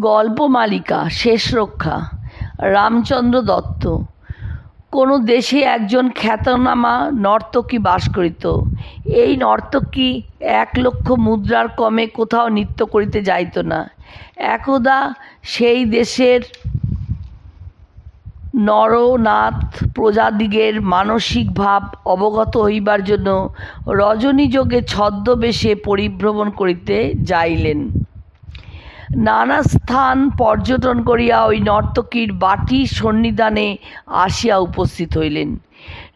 গল্প মালিকা, শেষ রক্ষা, রামচন্দ্র দত্ত। কোনো দেশে একজন খ্যাতনামা নর্তকী বাস করিত। এই নর্তকী এক লক্ষ মুদ্রার কমে কোথাও নৃত্য করিতে যাইত না। একদা সেই দেশের নরনাথ প্রজাদিগের মানসিক ভাব অবগত হইবার জন্য রজনীযোগে ছদ্মবেশে পরিভ্রমণ করিতে যাইলেন। নানা স্থান পর্যটন করিয়া ওই নর্তকীর বাটি সন্নিধানে আসিয়া উপস্থিত হইলেন।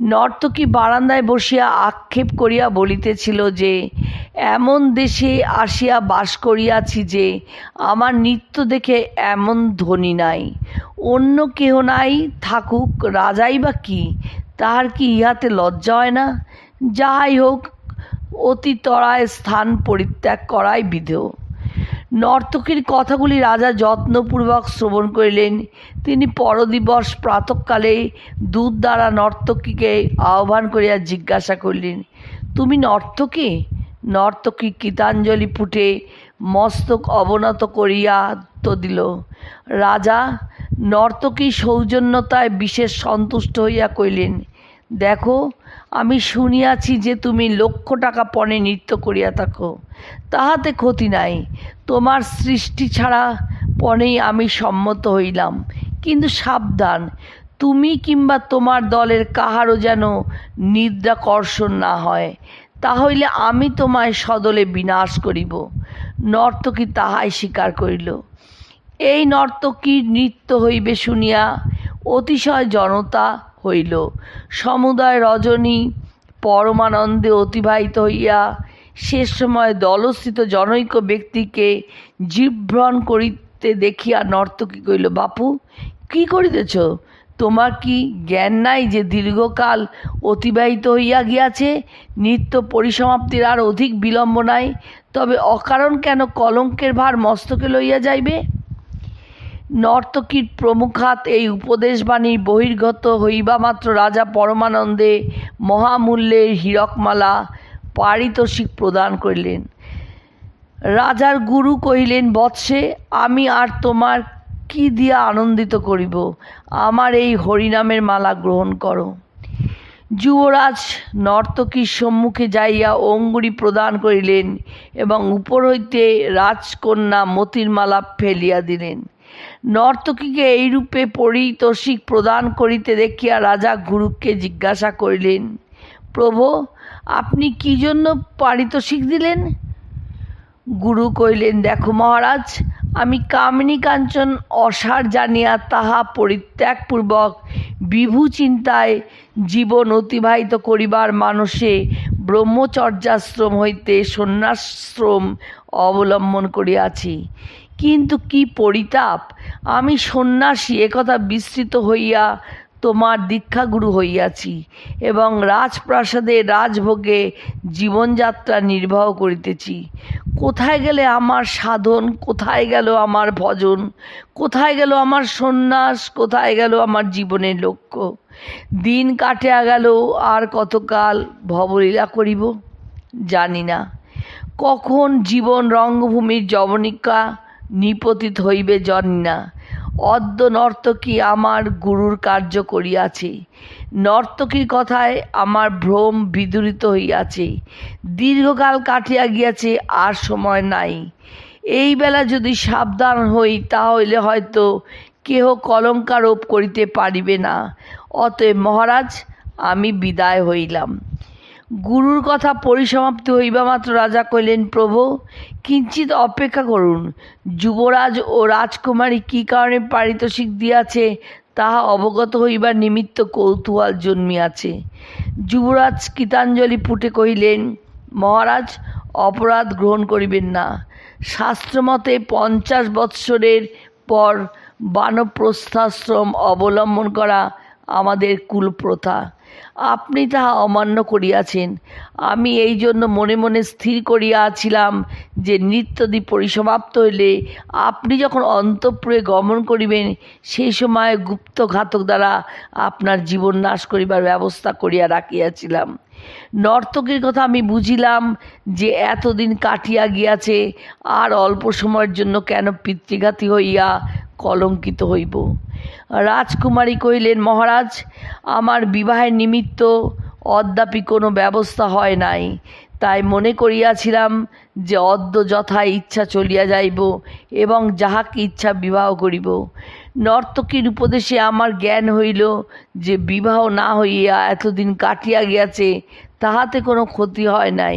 নর্তকী বারান্দায় বসিয়া আক্ষেপ করিয়া বলিতেছিল যে, এমন দেশে আসিয়া বাস করিয়াছি যে, আমার নৃত্য দেখে এমন ধ্বনি নাই। অন্য কেহ নাই, থাকুক রাজাই বা কি, তাহার কি ইহাতে লজ্জা হয় না? যাহাই হোক, অতি তরায় স্থান পরিত্যাগ করাই বিধেয়। নর্তকীর কথাগুলি রাজা যত্নপূর্বক শ্রবণ করিলেন। তিনি পরদিবস প্রাতকালে দুধ দ্বারা নর্তকীকে আহ্বান করিয়া জিজ্ঞাসা করিলেন, তুমি নর্তকী? নর্তকী কীতাঞ্জলি ফুটে মস্তক অবনত করিয়া তো দিল, রাজা, নর্তকী সৌজন্যতায় বিশেষ সন্তুষ্ট হইয়া কইলেন দেখো, আমি শুনিয়াছি যে তুমি লক্ষ টাকা পণে নৃত্য করিয়া থাকো। তাহাতে ক্ষতি নাই। তোমার সৃষ্টি ছাড়া পণেই আমি সম্মত হইলাম। কিন্তু সাবধান, তুমি কিংবা তোমার দলের কাহারও যেন নিদ্রাকর্ষণ না হয় তাহলে আমি তোমায় সদলে বিনাশ করিব। নর্তকী তাহাই স্বীকার করিল। এই নর্তকীর নৃত্য হইবে শুনিয়া অতিশয় জনতা হইল। সমুদয় রজনী পরমানন্দে অতিবাহিত হইয়া শেষ সময় দলস্থিত জনৈক ব্যক্তিকে জীবভ্রণ করিতে দেখিয়া নর্তকী কইল বাপু, কি করিতেছ? তোমার কি জ্ঞান নাই যে দীর্ঘকাল অতিবাহিত হইয়া গিয়াছে? নিত্য পরিসমাপ্তির আর অধিক বিলম্ব নাই। তবে অকারণ কেন কলঙ্কের ভার মস্তকে লইয়া যাইবে? নর্তকীর প্রমুখাত এই উপদেশবাণী বহির্গত হইবামাত্র রাজা পরমানন্দে মহামূল্যের হীরকমালা পারিতোষিক প্রদান করিলেন। রাজার গুরু কহিলেন, বৎসে, আমি আর তোমার কি দিয়া আনন্দিত করিব? আমার এই হরিনামের মালা গ্রহণ করো। যুবরাজ নর্তকীর সম্মুখে যাইয়া অঙ্গুরি প্রদান করিলেন এবং উপর হইতে রাজকন্যা মতির মালা ফেলিয়া দিলেন। নর্তকীকে এইরূপে পরিতোষিক প্রদান করিতে দেখিয়া রাজা গুরুকে জিজ্ঞাসা করিলেন, প্রভু, আপনি কি জন্য পারিতোষিক দিলেন? গুরু কইলেন দেখো মহারাজ, আমি কামিনী কাঞ্চন অসার জানিয়া তাহা পরিত্যাগপূর্বক বিভু চিন্তায় জীবন অতিবাহিত করিবার মানসে ব্রহ্মচর্যাশ্রম হইতে সন্ন্যাসশ্রম অবলম্বন করিয়াছি। কিন্তু কি পরিতাপ। আমি সন্ন্যাসী একথা বিস্তৃত হইয়া তোমার দীক্ষাগুরু হইয়াছি এবং রাজপ্রাসাদে রাজভোগে জীবনযাত্রা নির্বাহ করিতেছি। কোথায় গেলে আমার সাধন? কোথায় গেল আমার ভজন? কোথায় গেল আমার সন্ন্যাস? কোথায় গেল আমার জীবনের লক্ষ্য? দিন কাটিয়া গেল, আর কতকাল ভবলীলা করিব? জানি না। কখন জীবন রঙ্গভূমির যবনিকা? নিপতিত হইবে জানি না অদ্য নর্তকী আমার গুরুর কার্য করিয়াছে। নর্তকীর কথায় আমার ভ্রম বিদূরিত হইয়াছে। দীর্ঘকাল কাটিয়া গিয়াছে, আর সময় নাই। এই বেলা যদি সাবধান হই, তাহলে হয়তো কেহ কলঙ্কারোপ করিতে পারিবে না। অতএব মহারাজ, আমি বিদায় হইলাম। গুরুর কথা পরিসমাপ্তি হইবা মাত্র রাজা কইলেন প্রভু কিঞ্চিত অপেক্ষা করুন। যুবরাজ ও রাজকুমারী কী কারণে পারিতোষিক দিয়াছে, তাহা অবগত হইবার নিমিত্ত কৌতূহল জন্মিয়াছে। যুবরাজ গীতাঞ্জলি পুটে কহিলেন, মহারাজ, অপরাধ গ্রহণ করিবেন না। শাস্ত্রমতে পঞ্চাশ বৎসরের পর বানপ্রস্থাশ্রম অবলম্বন করা আমাদের কুলপ্রথা। আপনি তাহা অমান্য করিয়াছেন। আমি এই জন্য মনে মনে স্থির করিয়াছিলাম যে নৃত্যদি পরিসমাপ্ত হইলে আপনি যখন অন্তঃপুরে গমন করিবেন সেই সময় গুপ্ত ঘাতক দ্বারা আপনার জীবন নাশ করিবার ব্যবস্থা করিয়া রাখিয়াছিলাম। নর্তকীর কথা আমি বুঝিলাম যে এতদিন কাটিয়া গিয়াছে, আর অল্প সময়ের জন্য কেন পিতৃঘাতী হইয়া কলঙ্কিত হইব। রাজকুমারী কহিলেন, মহারাজ, আমার বিবাহের নিমিত্ত অদ্যাপি কোনো ব্যবস্থা হয় নাই। তাই মনে করিয়াছিলাম যে অদ্য যথা ইচ্ছা চলিয়া যাইব এবং যাহাকে ইচ্ছা বিবাহ করিব। নর্তকীর উপদেশে আমার জ্ঞান হইল যে বিবাহ না হইয়া এতদিন কাটিয়া গিয়াছে তাহাতে কোনো ক্ষতি হয় নাই।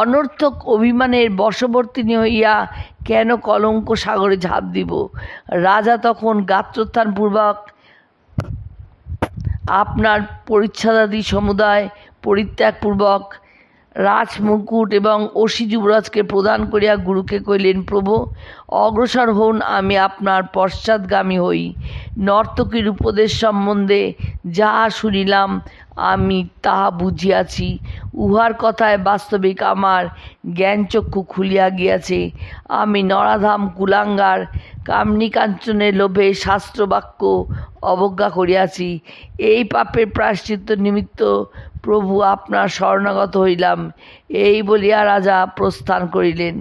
অনর্থক অভিমানের বশবর্তিনী হইয়া কেন কলঙ্ক সাগরে ঝাঁপ দিব? রাজা তখন গাত্রোত্থানপূর্বক আপনার পরিচ্ছাদাদি সমুদায় পরিত্যাগপূর্বক রাজমুকুট এবং অসি যুবরাজকে প্রদান করিয়া গুরুকে কইলেন প্রভু, অগ্রসর হন আমি আপনার পশ্চাৎগামী হই। নর্তকীর উপদেশ সম্বন্ধে যাহা শুনিলাম আমি তাহা বুঝিয়াছি। উহার কথায় বাস্তবিক আমার জ্ঞানচক্ষু খুলিয়া গিয়াছে। আমি নরাধাম কুলাঙ্গার কামনি কাঞ্চনের লোভে শাস্ত্রবাক্য অবজ্ঞা করিয়াছি। এই পাপের প্রায়শ্চিত্ত নিমিত্ত প্রভু আপনার শরণাগত হইলাম। এই বলিয়া রাজা প্রস্থান করিলেন।